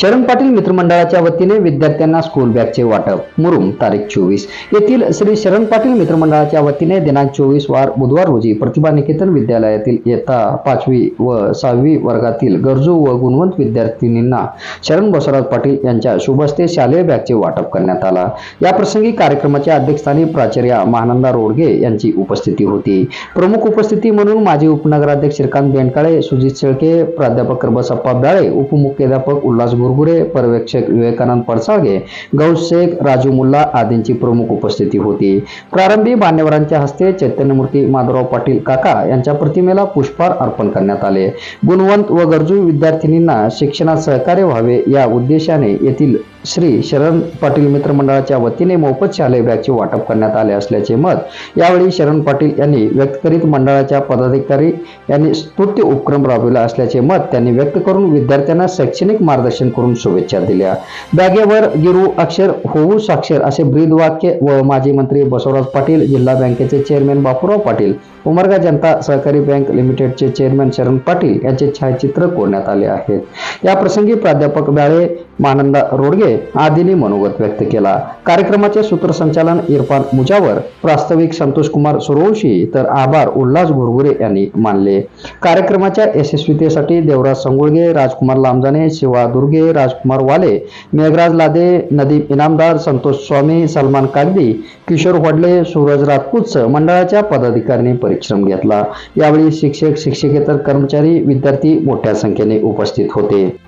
शरण पाटील मित्रमंडळाच्या वतीने विद्यार्थ्यांना स्कूल बॅगचे वाटप. मुरुम तारीख चोवीस. येथील श्री शरण पाटील मित्रमंडळाच्या वतीने दिनांक चोवीस वार बुधवार रोजी प्रतिभा निकेतन विद्यालयातील येता पाचवी व सहावी वर्गातील गरजू व गुणवंत विद्यार्थिनींना शरण बसवराज पाटील यांच्या शुभस्ते शालेय बॅगचे वाटप करण्यात आला. याप्रसंगी कार्यक्रमाच्या अध्यक्षस्थानी प्राचार्य महानंदा रोडगे यांची उपस्थिती होती. प्रमुख उपस्थिती म्हणून माजी उपनगराध्यक्ष श्रीकांत बेंडकाळे सुजित शेळके प्राध्यापक कर्बसप्पा ब्याळे उपमुख्याध्यापक उल्हास गुरगुरे पर्यवेक्षक विवेकानंद पडसाळगे गौस शेख राजू मुल्ला आदींची प्रमुख उपस्थिती होती. प्रारंभी मान्यवरांच्या हस्ते चैतन्यमूर्ती माधवराव पाटील काका यांच्या प्रतिमेला पुष्पहार अर्पण करण्यात आले. गुणवंत व गरजू विद्यार्थिनींना शिक्षणात सहकार्य व्हावे या उद्देशाने येथील श्री शरण पाटील मित्र मंडळाच्या वतीने मोफत शालेय बॅगचे वाटप करण्यात आले असल्याचे मत यावेळी शरण पाटील यांनी व्यक्त करीत मंडळाच्या पदाधिकारी यांनी स्तुत्य उपक्रम राबविला असल्याचे मत त्यांनी व्यक्त करून विद्यार्थ्यांना शैक्षणिक मार्गदर्शन करून शुभेच्छा दिल्या. बॅगेवर गिरू अक्षर होऊ साक्षर असे ब्रीद वाक्य व माजी मंत्री बसवराज पाटील जिल्हा बँकेचे चेअरमॅन बापूराव पाटील उमरगा जनता सहकारी बँक लिमिटेडचे चेअरमॅन शरण पाटील यांचे छायाचित्र कोरण्यात आले आहेत या प्रसंगी प्राध्यापक ब्याळे मानंदा रोडगे आदींनी मनोगत व्यक्त केला. कार्यक्रमाचे सूत्रसंचालन इरफान मुजावर प्रास्ताविक संतोष कुमार सुरवशी तर आभार उल्हास घुरगुरे यांनी मानले. कार्यक्रमाच्या यशस्वीतेसाठी देवराज संगुळगे राजकुमार लांबजाने शिवा दुर्गे राजकुमार वाले मेघराज लादे नदीम इनामदार संतोष स्वामी सलमान कागदी किशोर वडले सूरज राजपूतसह मंडळाच्या पदाधिकाऱ्यांनी परिश्रम घेतला. यावेळी शिक्षक शिक्षकेतर कर्मचारी विद्यार्थी मोठ्या संख्येने उपस्थित होते.